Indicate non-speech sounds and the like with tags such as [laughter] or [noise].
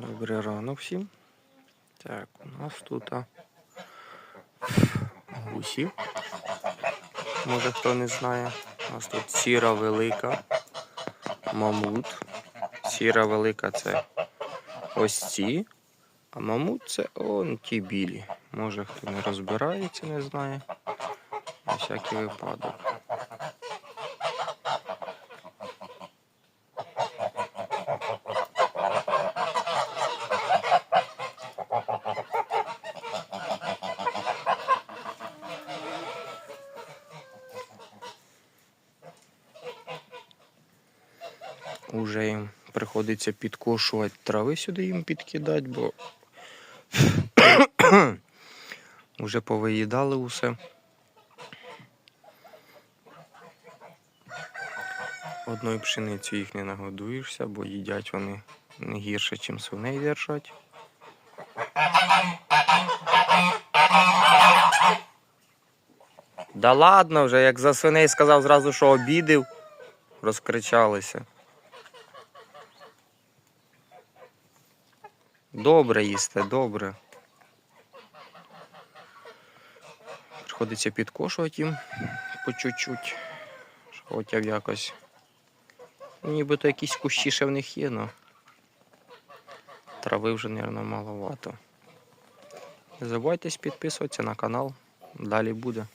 Добрий ранок всім. Так, у нас тут гусі. Може хто не знає. У нас тут сіра велика, мамут. Сіра велика це ось ці, а мамут це он ті білі. Може хто не розбирається, не знає. На всякий випадок. Уже їм приходиться підкошувати трави сюди їм підкидати, бо [coughs] вже повиїдали усе. Одною пшеницю їх не нагодуєшся, бо їдять вони не гірше, ніж свиней держать. Да ладно вже, як за свиней сказав зразу, що обідив, розкричалися. Добре їсте, добре. Приходиться підкошувати їм по чуть-чуть. Хоча б якось. Нібито якісь кущі ще в них є, але трави вже, мабуть, маловато. Не забувайте підписуватися на канал. Далі буде.